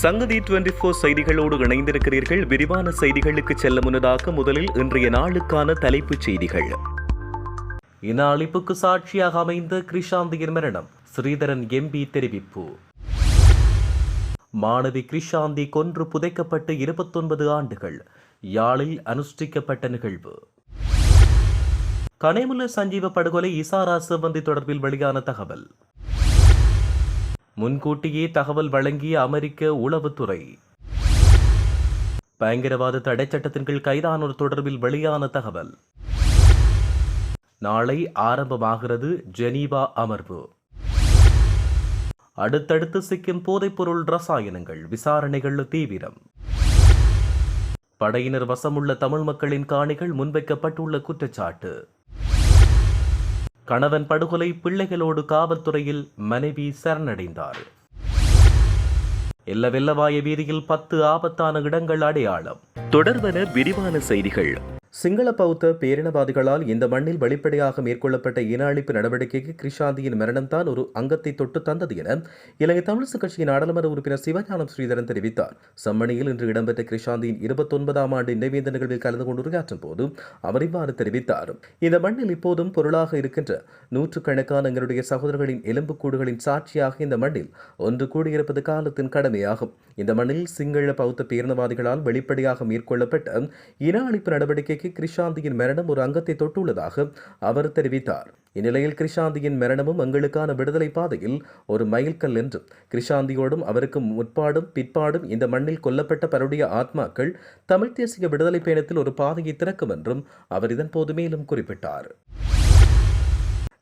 சங்கதி twenty four செய்திகளோடு இணைந்திருக்கிறீர்கள். விரிவான செய்திகளுக்கு செல்ல முன்னதாக முதலில் இன்றைய நாளுக்கான தலைப்புச் செய்திகள். இன அழிப்புக்கு சாட்சியாக அமைந்த கிருஷாந்தியின் மரணம். ஸ்ரீதரன் எம்பி தெரிவிப்பு. மாணவி கிருஷாந்தி கொன்று புதைக்கப்பட்டு இருபத்தொன்பது ஆண்டுகள். யாழில் அனுஷ்டிக்கப்பட்ட நிகழ்வு. கனைமுல்ல சஞ்சீவ படுகொலை இசாரா சிவந்தி தொடர்பில் வெளியான தகவல். முன்கூட்டியே தகவல் வழங்கிய அமெரிக்க உளவுத்துறை. பயங்கரவாத தடை சட்டத்தின் கீழ் கைதானோர் தொடர்பில் வெளியான தகவல். நாளை ஆரம்பமாகிறது ஜெனீவா அமர்வு. அடுத்தடுத்து சிக்கும் போதைப்பொருள் ரசாயனங்கள் விசாரணைகள் தீவிரம். படையினர் வசமுள்ள தமிழ் மக்களின் காணிகள் முன்வைக்கப்பட்டுள்ள குற்றச்சாட்டு. கணவன் படுகொலை பிள்ளைகளோடு காவல்துறையில் மனைவி சரணடைந்தார். எல்லவெல்லவாய வீதியில் பத்து ஆபத்தான இடங்கள் அடையாளம். தொடர்வன விரிவான செய்திகள். சிங்கள பௌத்த பேரினவாதிகளால் இந்த மண்ணில் வெளிப்படையாக மேற்கொள்ளப்பட்ட இன அழிப்பு நடவடிக்கைக்கு கிருஷாந்தியின் மரணம்தான் ஒரு அங்கத்தை தொட்டு தந்தது என இலங்கை தமிழிசை கட்சியின் நாடாளுமன்ற உறுப்பினர் சிவஞானம் ஸ்ரீதரன் தெரிவித்தார். செம்மணியில் இன்று இடம்பெற்ற கிருஷாந்தியின் இருபத்தொன்பதாம் ஆண்டு நினைவேந்த நிகழ்வில் கலந்து கொண்டு உரையாற்றும் போது அவர் இவ்வாறு தெரிவித்தார். இந்த மண்ணில் இப்போதும் பொருளாக இருக்கின்ற நூற்றுக்கணக்கான எங்களுடைய சகோதரர்களின் எலும்புக்கூடுகளின் சாட்சியாக இந்த மண்ணில் ஒன்று கூடியிருப்பது காலத்தின் கடமையாகும். இந்த மண்ணில் சிங்கள பௌத்த பேரினவாதிகளால் வெளிப்படையாக மேற்கொள்ளப்பட்ட இன அழிப்பு நடவடிக்கைக்கு கிருஷாந்தியின் மரணம் ஒரு அங்கத்தை தொட்டுள்ளதாக அவர் தெரிவித்தார். இந்நிலையில் கிருஷாந்தியின் மரணமும் எங்களுக்கான விடுதலை பாதையில் ஒரு மைல்கல் என்றும் கிருஷாந்தியோடும் அவருக்கு முற்பாடும் பிற்பாடும் இந்த மண்ணில் கொல்லப்பட்ட பருடைய ஆத்மாக்கள் தமிழ் தேசிய விடுதலை பயணத்தில் ஒரு பாதையை திறக்கும் என்றும் அவர் இதன்போது மேலும் குறிப்பிட்டார்.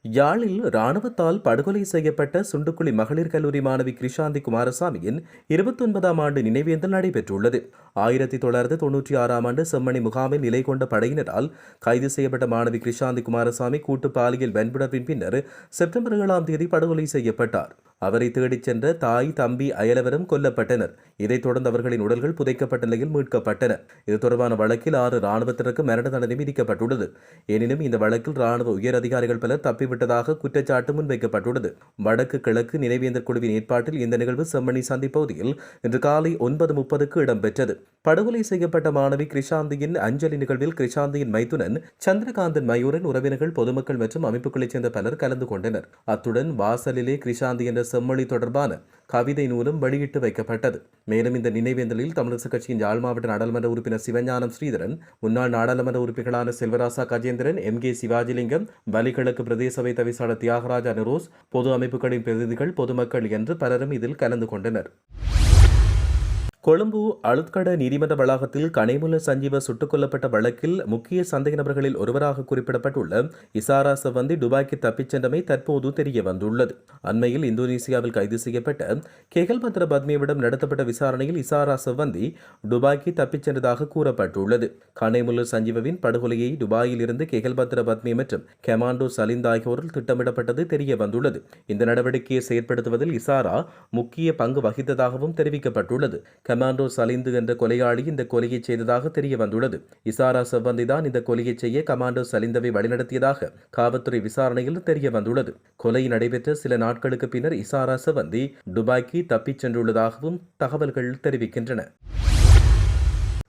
யாழில் இராணுவத்தால் படுகொலை செய்யப்பட்ட சுண்டுக்குழி மகளிர் கல்லூரி மாணவி கிருஷாந்தி குமாரசாமியின் இருபத்தொன்பதாம் ஆண்டு நினைவேந்தல் நடைபெற்றுள்ளது. ஆயிரத்தி தொள்ளாயிரத்தி தொன்னூற்றி ஆறாம் ஆண்டு செம்மணி முகாமில் நிலை கொண்ட படையினரால் கைது செய்யப்பட்ட மாணவி கிருஷாந்தி குமாரசாமி கூட்டு பாலியல் வன்புணர்வின் பின்னர் செப்டம்பர் ஏழாம் தேதி படுகொலை செய்யப்பட்டார். அவரை தேடிச் சென்ற தாய் தம்பி அயலவரும் கொல்லப்பட்டனர். இதைத் தொடர்ந்து அவர்களின் உடல்கள் புதைக்கப்பட்ட நிலையில் மீட்கப்பட்டன. இது தொடர்பான வழக்கில் ஆறு ராணுவத்தினருக்கு மரண தண்டனை விதிக்கப்பட்டுள்ளது. எனினும் இந்த வழக்கில் ராணுவ உயர் அதிகாரிகள் பலர் விட்டதாக குற்றச்சாட்டு முன்வைக்கப்பட்டுள்ளது. வடக்கு கிழக்கு நினைவேந்தர் குழுவின் ஏற்பாட்டில் இந்த நிகழ்வு செம்மணி சந்திப்பகுதியில் இன்று காலை ஒன்பது முப்பதுக்கு இடம்பெற்றது. படுகொலை செய்யப்பட்ட மாணவி கிருஷாந்தியின் அஞ்சலி நிகழ்வில் கிருஷாந்தியின் மைத்துனன் சந்திரகாந்தன் மயூரன் உறவினர்கள் பொதுமக்கள் மற்றும் அமைப்புகளைச் சேர்ந்த பலர் கலந்து கொண்டனர். அத்துடன் வாசலிலே கிருஷாந்தி என்ற செம்மொழி தொடர்பான கவிதை நூலும் வெளியிட்டு வைக்கப்பட்டது. மேலும் இந்த நினைவேந்தலில் தமிழக கட்சியின் யாழ் மாவட்ட நாடாளுமன்ற உறுப்பினர் சிவஞானம் ஸ்ரீதரன் முன்னாள் நாடாளுமன்ற உறுப்பினர்களான செல்வராசா கஜேந்திரன் எம். கே. சிவாஜிலிங்கம் வலிகிழக்கு பிரதேச சபை தவிசாளர் தியாகராஜ நிரோஸ் பொது அமைப்புகளின் பிரதிநிதிகள் பொதுமக்கள் என்று பலரும் இதில் கலந்து கொண்டனர். கொழும்பு அழுத்கட நீதிமன்ற வளாகத்தில் கனைமுல சஞ்சீவ சுட்டுக் கொல்லப்பட்ட வழக்கில் முக்கிய சந்தேக நபர்களில் ஒருவராக குறிப்பிடப்பட்டுள்ள இசாரா சவந்தி துபாய்க்கு தப்பிச் சென்றமை தற்போது தெரிய வந்துள்ளது. அண்மையில் இந்தோனேசியாவில் கைது செய்யப்பட்ட கெகல்பத்ர பத்மியவிடம் நடத்தப்பட்ட விசாரணையில் இசாரா சவந்தி துபாய்க்கு தப்பிச் சென்றதாக கூறப்பட்டுள்ளது. கனைமுல சஞ்சீவவின் படுகொலையை துபாயில் இருந்து கெகல்பத்ர பத்மி மற்றும் கெமாண்டோ சலிந்த் ஆகியோரில் திட்டமிடப்பட்டது தெரிய வந்துள்ளது. இந்த நடவடிக்கையை செயற்படுத்துவதில் இசாரா முக்கிய பங்கு வகித்ததாகவும் தெரிவிக்கப்பட்டுள்ளது. கமாண்டோ சலிந்து என்ற கொலையாளி இந்த கொலையை செய்ததாக தெரிய வந்துள்ளது இசாரா செவ்வந்தி தான் இந்த கொலையை செய்ய கமாண்டோ சலிந்தவை வழிநடத்தியதாக காவல்துறை விசாரணையில் தெரிய வந்துள்ளது கொலை நடைபெற்ற சில நாட்களுக்கு பின்னர் இசாரா செவந்தி துபாய்க்கு தப்பிச் சென்றுள்ளதாகவும் தகவல்கள் தெரிவிக்கின்றன.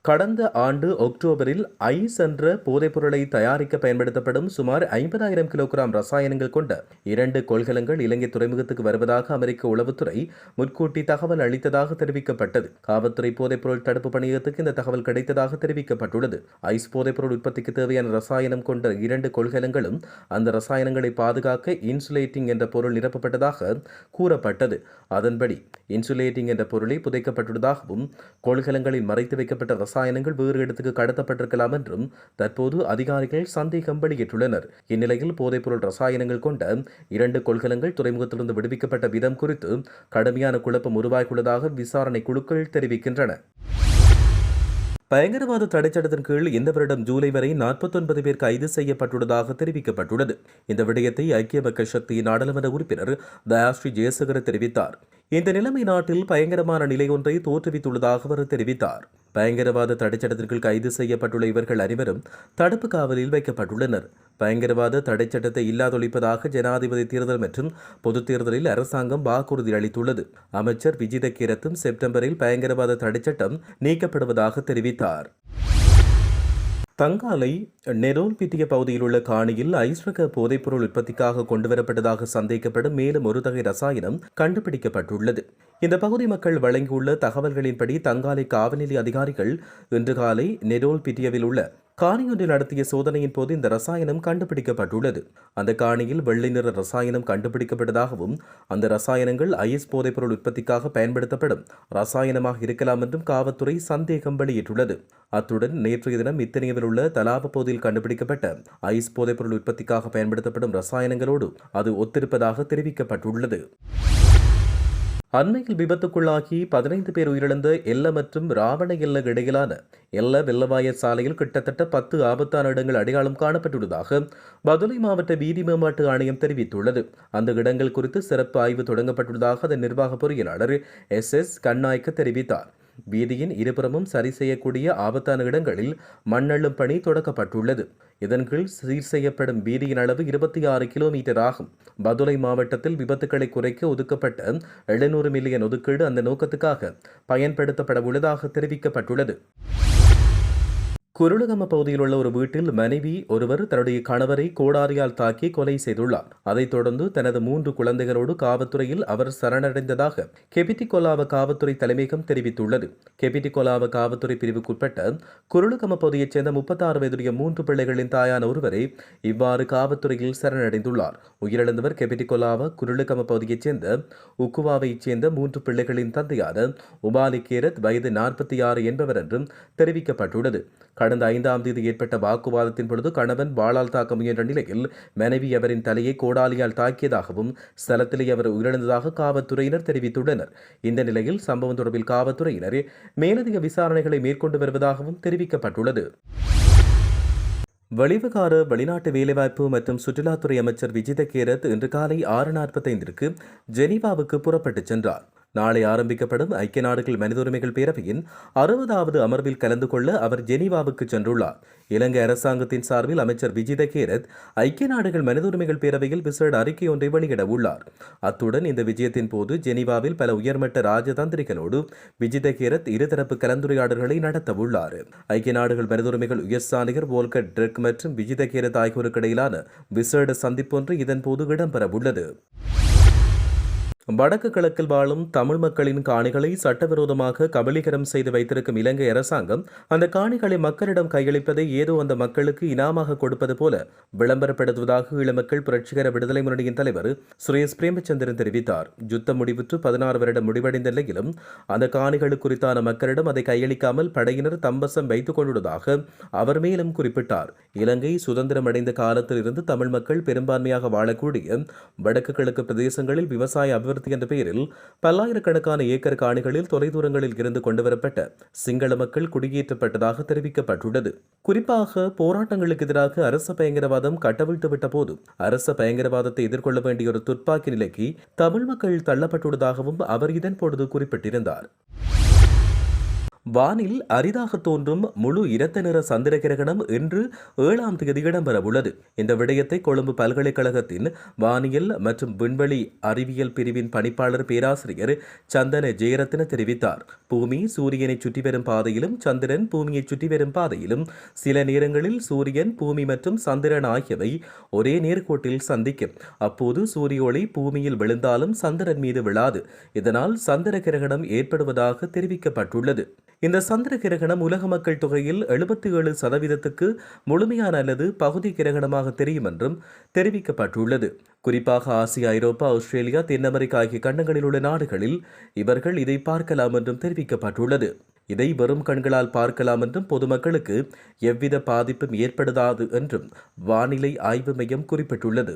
கடந்த ஆண்டு அக்டோபரில் ஐஸ் என்ற போதைப்பொருளை தயாரிக்க பயன்படுத்தப்படும் சுமார் ஐம்பதாயிரம் கிலோகிராம் ரசாயனங்கள் கொண்ட இரண்டு கொள்கலங்கள் இலங்கை துறைமுகத்துக்கு வருவதாக அமெரிக்க உளவுத்துறை முன்கூட்டி தகவல் அளித்ததாக தெரிவிக்கப்பட்டது. காவல்துறை போதைப்பொருள் தடுப்பு பணியகத்துக்கு இந்த தகவல் கிடைத்ததாக தெரிவிக்கப்பட்டுள்ளது. ஐஸ் போதைப்பொருள் உற்பத்திக்கு தேவையான ரசாயனம் கொண்ட இரண்டு கொள்கலங்களும் அந்த ரசாயனங்களை பாதுகாக்க இன்சுலேட்டிங் என்ற பொருள் நிரப்பப்பட்டதாக கூறப்பட்டது. அதன்படி இன்சுலேட்டிங் என்ற பொருளை புதைக்கப்பட்டுள்ளதாகவும் கொள்கலங்களில் மறைத்து வைக்கப்பட்ட ரசாயனங்கள் வேறு இடத்துக்கு கடத்தப்பட்டிருக்கலாம் என்றும் தற்போது அதிகாரிகள் சந்தேகம் வெளியிட்டுள்ளனர். இந்நிலையில் போதைப்பொருள் ரசாயனங்கள் கொண்ட இரண்டு கொள்கலங்கள் துறைமுகத்திலிருந்து விடுவிக்கப்பட்ட விதம் குறித்து கடுமையான குழப்பம் உருவாகியுள்ளதாக விசாரணை குழுக்கள் தெரிவிக்கின்றன. பயங்கரவாத தடைச்சட்டத்தின் கீழ் இந்த வருடம் ஜூலை வரை நாற்பத்தொன்பது பேர் கைது செய்யப்பட்டுள்ளதாக தெரிவிக்கப்பட்டுள்ளது. இந்த விடயத்தை ஐக்கிய மக்கள் சக்தியின் நாடாளுமன்ற உறுப்பினர் தயாஸ்ரீ ஜெயசகர் தெரிவித்தார். இந்த நிலைமை நாட்டில் பயங்கரமான நிலை ஒன்றை தோற்றுவித்துள்ளதாக அவர் தெரிவித்தார். பயங்கரவாத தடைச்சட்டத்திற்குள் கைது செய்யப்பட்டுள்ள இவர்கள் அனைவரும் தடுப்பு காவலில் வைக்கப்பட்டுள்ளனர். பயங்கரவாத தடைச்சட்டத்தை இல்லாதொழிப்பதாக ஜனாதிபதி தேர்தல் மற்றும் பொதுத் தேர்தலில் அரசாங்கம் வாக்குறுதி அளித்துள்ளது. அமைச்சர் விஜித கிரத்தும் செப்டம்பரில் பயங்கரவாத தடைச்சட்டம் நீக்கப்படுவதாக தெரிவித்தார். தங்காலை நெரோல்பிட்டிய பகுதியில் உள்ள காணியில் ஐஸ்ரக போதைப்பொருள் உற்பத்திக்காக கொண்டுவரப்பட்டதாக சந்தேகப்படும் மேலும் ஒரு தகை ரசாயனம் கண்டுபிடிக்கப்பட்டுள்ளது. இந்த பகுதி மக்கள் வழங்கியுள்ள தகவல்களின்படி தங்காலை காவல்நிலை அதிகாரிகள் இன்று காலை நெரோல்பிட்டியவில் உள்ள காணியொன்றில் நடத்திய சோதனையின் போது இந்த ரசாயனம் கண்டுபிடிக்கப்பட்டுள்ளது. அந்த காணியில் வெள்ளை நிற ரசாயனம் கண்டுபிடிக்கப்பட்டதாகவும் அந்த ரசாயனங்கள் ஐஎஸ் போதைப்பொருள் உற்பத்திக்காக பயன்படுத்தப்படும் ரசாயனமாக இருக்கலாம் என்றும் காவல்துறை சந்தேகம் வெளியிட்டுள்ளது. அத்துடன் நேற்றைய தினம் இத்தனையில் உள்ள தலாப பகுதியில் கண்டுபிடிக்கப்பட்ட ஐஸ் போதைப்பொருள் உற்பத்திக்காக பயன்படுத்தப்படும் ரசாயனங்களோடு அது ஒத்திருப்பதாக தெரிவிக்கப்பட்டுள்ளது. அண்மையில் விபத்துக்குள்ளாகி பதினைந்து பேர் உயிரிழந்த எல்ல மற்றும் ராவண எல்ல இடையிலான எல்ல வெள்ளவாய சாலையில் கிட்டத்தட்ட பத்து ஆபத்தான இடங்கள் அடையாளம் காணப்பட்டுள்ளதாக பதுளை மாவட்ட வீதி மேம்பாட்டு ஆணையம் தெரிவித்துள்ளது. அந்த இடங்கள் குறித்து சிறப்பு ஆய்வு தொடங்கப்பட்டுள்ளதாக அதன் நிர்வாக பொறியியலாளர் எஸ் எஸ் கண்ணாய்க்கு தெரிவித்தார். வீதியின் இருபுறமும் சரி செய்யக்கூடிய ஆபத்தான இடங்களில் மண்ணள்ளும் பணி தொடக்கப்பட்டுள்ளது. இதன் கீழ் சீர் செய்யப்படும் வீதியின் அளவு இருபத்தி ஆறு கிலோமீட்டர் ஆகும். பதுளை மாவட்டத்தில் விபத்துக்களை குறைக்க ஒதுக்கப்பட்ட எழுநூறு மில்லியன் ஒதுக்கீடு அந்த நோக்கத்துக்காக பயன்படுத்தப்பட உள்ளதாக தெரிவிக்கப்பட்டுள்ளது. குருளகம பகுதியில் உள்ள ஒரு வீட்டில் மனைவி ஒருவர் தன்னுடைய கணவரை கோடாரியால் தாக்கி கொலை செய்துள்ளார். அதைத் தொடர்ந்து தனது மூன்று குழந்தைகளோடு காவல்துறையில் அவர் சரணடைந்ததாக கெபிட்டி கொலாவ காவல்துறை தலைமையகம் தெரிவித்துள்ளது. கெபிட்டி கொலாவ காவல்துறை பிரிவுக்குட்பட்ட குருளகம பகுதியைச் சேர்ந்த முப்பத்தாறு வயதுடைய மூன்று பிள்ளைகளின் தாயான ஒருவரை இவ்வாறு காவல்துறையில் சரணடைந்துள்ளார். உயிரிழந்தவர் கெபிட்டி கொலாவ பகுதியைச் சேர்ந்த உக்குவாவைச் சேர்ந்த மூன்று பிள்ளைகளின் தந்தையான உபாலி கேரத் வயது நாற்பத்தி ஆறு என்பவர் என்றும் தெரிவிக்கப்பட்டுள்ளது கடந்த ஐந்தாம் தேதி ஏற்பட்ட வாக்குவாதத்தின் பொழுது கணவன் வாளால் தாக்க முயன்ற நிலையில் மனைவி அவரின் தலையை கோடாலியால் தாக்கியதாகவும் ஸ்தலத்திலேயே அவர் உயிரிழந்ததாக காவல்துறையினர் தெரிவித்துள்ளனர். இந்த நிலையில் சம்பவம் தொடர்பில் காவல்துறையினர் மேலதிக விசாரணைகளை மேற்கொண்டு வருவதாகவும் தெரிவிக்கப்பட்டுள்ளது. வெளிவிகார வெளிநாட்டு வேலைவாய்ப்பு மற்றும் சுற்றுலாத்துறை அமைச்சர் விஜித கேரத் இன்று காலை ஆறு நாற்பத்தைந்திற்கு ஜெனீவாவுக்கு புறப்பட்டுச் சென்றார். நாளை ஆரம்பிக்கப்படும் ஐக்கிய நாடுகள் மனித உரிமைகள் பேரவையின் அறுபதாவது அமர்வில் கலந்து கொள்ள அவர் ஜெனீவாவுக்கு சென்றுள்ளார். இலங்கை அரசாங்கத்தின் சார்பில் அமைச்சர் விஜித கேரத் ஐக்கிய நாடுகள் மனித உரிமைகள் பேரவையில் விசேட அறிக்கை ஒன்றை வெளியிட உள்ளார். அத்துடன் இந்த விஜயத்தின் போது ஜெனீவாவில் பல உயர்மட்ட ராஜதந்திரிகளோடு விஜித கேரத் இருதரப்பு கலந்துரையாடல்களை நடத்த உள்ளார். ஐக்கிய நாடுகள் மனித உரிமைகள் உயர்ஸ்தானிகர் வோல்கர் ட்ரெக் மற்றும் விஜித கேரத் ஆகியோருக்கு இடையிலான விசேட சந்திப்பொன்று இதன்போது இடம்பெற உள்ளது வடக்கு கிழக்கில் வாழும் தமிழ் மக்களின் காணிகளை சட்டவிரோதமாக கபலீகரம் செய்து வைத்திருக்கும் இலங்கை அரசாங்கம் அந்த காணிகளை மக்களிடம் கையளிப்பதை ஏதோ அந்த மக்களுக்கு இனாமாக கொடுப்பது போல விளம்பரப்படுத்துவதாக இளமக்கள் புரட்சிகர விடுதலை முன்னணியின் தலைவர் சுரேஷ் பிரேமச்சந்திரன் தெரிவித்தார். யுத்தம் முடிவுற்று பதினாறு வருடம் முடிவடைந்த நிலையிலும் அந்த காணிகள் குறித்தான மக்களிடம் அதை கையளிக்காமல் படையினர் தம்பசம் வைத்துக் கொண்டுள்ளதாக அவர் மேலும் குறிப்பிட்டார். இலங்கை சுதந்திரம் அடைந்த காலத்தில் இருந்து தமிழ் மக்கள் பெரும்பான்மையாக வாழக்கூடிய வடக்கு கிழக்கு பிரதேசங்களில் விவசாய அபிவிருத்தி என்ற பெயரில் பல்லாயிரக்கணக்கான ஏக்கர் காணிகளில் தொலைதூரங்களில் இருந்து கொண்டுவரப்பட்ட சிங்கள மக்கள் குடியேற்றப்பட்டதாக தெரிவிக்கப்பட்டுள்ளது. குறிப்பாக போராட்டங்களுக்கு எதிராக அரச பயங்கரவாதம் கட்டவிழ்த்துவிட்ட போது அரச பயங்கரவாதத்தை எதிர்கொள்ள வேண்டிய ஒரு துப்பாக்கி நிலைக்கு தமிழ் மக்கள் தள்ளப்பட்டுள்ளதாகவும் அவர் இதன் பொழுது குறிப்பிட்டிருந்தார். வானில் அரிதாக தோன்றும் முழு இரத்த நிற சந்திர கிரகணம் இன்று ஏழாம் தேதி இடம்பெற உள்ளது இந்த விடயத்தை கொழும்பு பல்கலைக்கழகத்தின் வானியல் மற்றும் விண்வெளி அறிவியல் பிரிவின் பணிப்பாளர் பேராசிரியர் சந்தன ஜெயரத்ன தெரிவித்தார். பூமி சூரியனை சுற்றி வரும் பாதையிலும் சந்திரன் பூமியை சுற்றி வரும் பாதையிலும் சில நேரங்களில் சூரியன் பூமி மற்றும் சந்திரன் ஆகியவை ஒரே நேர்கோட்டில் சந்திக்கும். அப்போது சூரிய ஒளி பூமியில் விழுந்தாலும் சந்திரன் மீது விழாது. இதனால் சந்திர கிரகணம் ஏற்படுவதாக தெரிவிக்கப்பட்டுள்ளது. இந்த சந்திர கிரகணம் உலக மக்கள் தொகையில் எழுபத்தி ஏழு சதவீதத்துக்கு முழுமையான அல்லது பகுதி கிரகணமாக தெரியும் என்றும் தெரிவிக்கப்பட்டுள்ளது. குறிப்பாக ஆசியா ஐரோப்பா ஆஸ்திரேலியா தென் அமெரிக்கா ஆகிய கண்டங்களில் உள்ள நாடுகளில் இவர்கள் இதை பார்க்கலாம் என்றும் தெரிவிக்கப்பட்டுள்ளது. இதை வெறும் கண்களால் பார்க்கலாம் என்றும் பொதுமக்களுக்கு எவ்வித பாதிப்பும் ஏற்படுதாது என்றும் வானிலை ஆய்வு மையம் குறிப்பிட்டுள்ளது.